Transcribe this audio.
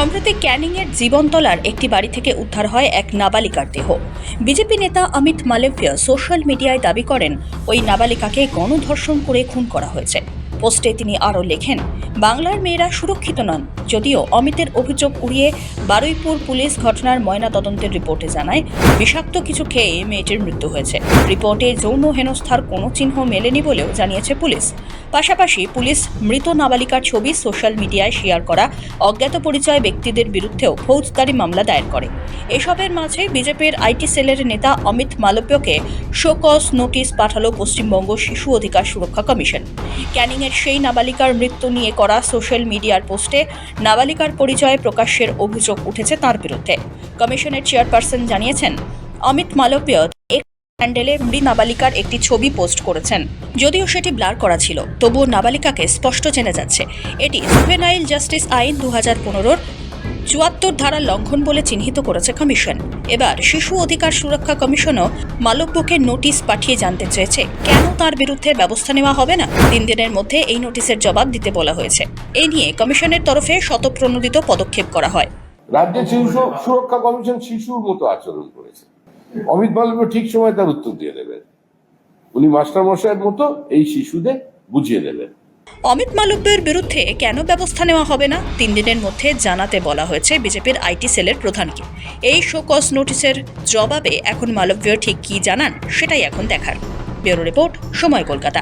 সম্প্রতি ক্যানিংয়ের জীবনতলার একটি বাড়ি থেকে উদ্ধার হয় এক নাবালিকার দেহ। বিজেপি নেতা অমিত মালব্য সোশ্যাল মিডিয়ায় দাবি করেন, ওই নাবালিকাকে গণধর্ষণ করে খুন করা হয়েছে। পোস্টে তিনি আরও লেখেন, বাংলার মেয়েরা সুরক্ষিত নন, যদিও অমিতের অভিযোগ উড়িয়ে বারুইপুর পুলিশ ঘটনার ময়না তদন্তের রিপোর্টে জানায়, বিষাক্ত কিছু খেয়ে মেয়েটির মৃত্যু হয়েছে। রিপোর্টে যৌন হেনস্থার কোনো চিহ্ন মেলেনি বলেও জানিয়েছে পুলিশ। পাশাপাশি পুলিশ মৃত নাবালিকার ছবি সোশ্যাল মিডিয়ায় শেয়ার করা অজ্ঞাত পরিচয় ব্যক্তিদের বিরুদ্ধেও ফৌজদারি মামলা দায়ের করে। এসবের মাঝে বিজেপির আইটি সেলের নেতা অমিত মালব্যকে শোকস নোটিশ পাঠালো পশ্চিমবঙ্গ শিশু অধিকার সুরক্ষা কমিশন। ক্যানিংয়ের সেই নাবালিকার মৃত্যু নিয়ে করা সোশ্যাল মিডিয়ার পোস্টে নাবালিকার পরিচয় প্রকাশ্যের অভিযোগ উঠেছে তার বিরুদ্ধে। কমিশনের চেয়ারপারসন জানিয়েছেন, অমিত মালব্য হ্যান্ডেলে মৃত নাবালিকার একটি ছবি পোস্ট করেছেন। যদিও সেটি ব্লার করা ছিল, তবুও নাবালিকাকে স্পষ্ট চেনা যাচ্ছে। এটি জুভেনাইল জাস্টিস আইন দু হাজার পনেরোর চুয়াত্তর ধারা লঙ্ঘন বলে চিহ্নিত করেছে কমিশন। এবার শিশু অধিকার সুরক্ষা কমিশনও মালব্যকে নোটিশ পাঠিয়ে জানতে চেয়েছে, কেন তার বিরুদ্ধে ব্যবস্থা নেওয়া হবে না? তিন দিনের মধ্যে এই নোটিশের জবাব দিতে বলা হয়েছে। এই নিয়ে কমিশনের তরফে শতপ্রণোদিত পদক্ষেপ করা হয়। রাজ্যের শিশু সুরক্ষা কমিশন শিশুর মতো আচরণ করেছে। অমিত মালব্য ঠিক সময় তার উত্তর দিয়ে দেবেন। উনি মাস্টার মশাইয়ের মতো এই শিশুদের বুঝিয়ে দেবেন। অমিত মালব্যের বিরুদ্ধে কেন ব্যবস্থা নেওয়া হবে না? তিন দিনের মধ্যে জানাতে বলা হয়েছে বিজেপির আইটি সেলের প্রধানকে। এই শোকস নোটিশের জবাবে এখন মালব্য ঠিক কি জানান, সেটাই এখন দেখার। ব্যুরো রিপোর্ট, সময় কলকাতা।